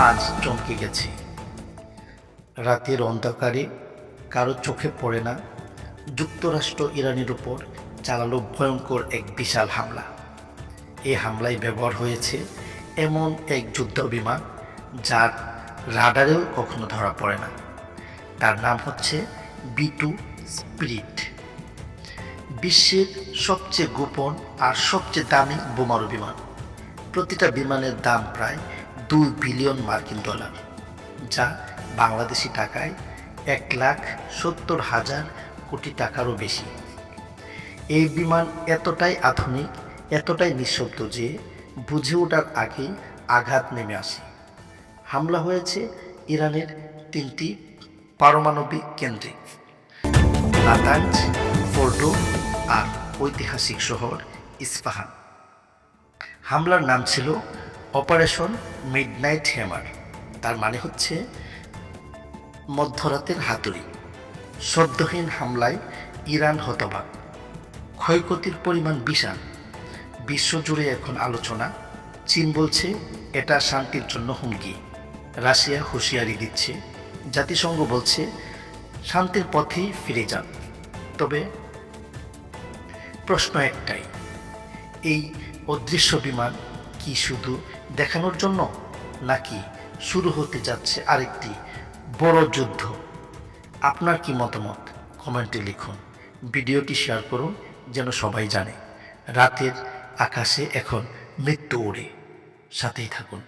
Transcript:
আটকে গেছে। রাতের অন্ধকারে কারও চোখে পড়ে না, যুক্তরাষ্ট্র ইরানের উপর চালালো ভয়ঙ্কর এক বিশাল হামলা। এই হামলায় ব্যবহার হয়েছে এমন এক যুদ্ধ বিমান যার রাডারেও কখনো ধরা পড়ে না। তার নাম হচ্ছে বি টু স্পিরিট। বিশ্বের সবচেয়ে গোপন আর সবচেয়ে দামি বোমারু বিমান। প্রতিটা বিমানের দাম প্রায় দুই বিলিয়ন মার্কিন ডলার, যা বাংলাদেশি টাকায় এক লাখ সত্তর হাজার কোটি টাকারও বেশি। এই বিমান এতটাই আধুনিক, এতটাই নিঃশব্দ যে বুঝে ওঠার আগেই আঘাত নেমে আসে। হামলা হয়েছে ইরানের তিনটি পারমাণবিক কেন্দ্রে, নাতাঞ্জ, ফোর্ডো আর ঐতিহাসিক শহর ইস্পাহান। হামলার নাম ছিল অপারেশন মিডনাইট হ্যামার। তার মানে হচ্ছে মধ্যরাতের হাতুড়ি। সদ্যহীন হামলায় ইরান হতবাক। ক্ষয়ক্ষতির পরিমাণ বিশাল। বিশ্বজুড়ে এখন আলোচনা। চীন বলছে এটা শান্তির জন্য হুমকি। রাশিয়া হুঁশিয়ারি দিচ্ছে। জাতিসংঘ বলছে শান্তির পথেই ফিরে যান। তবে প্রশ্ন একটাই, এই অদৃশ্য বিমান কি শুধু দেখানোর জন্য, নাকি শুরু হতে যাচ্ছে আরেকটি বড় যুদ্ধ? আপনার কি মতামত? কমেন্টে লিখুন। ভিডিওটি শেয়ার করুন, যেন সবাই জানে। রাতের আকাশে এখন মৃত্যু ওড়ে। সাথেই থাকুন।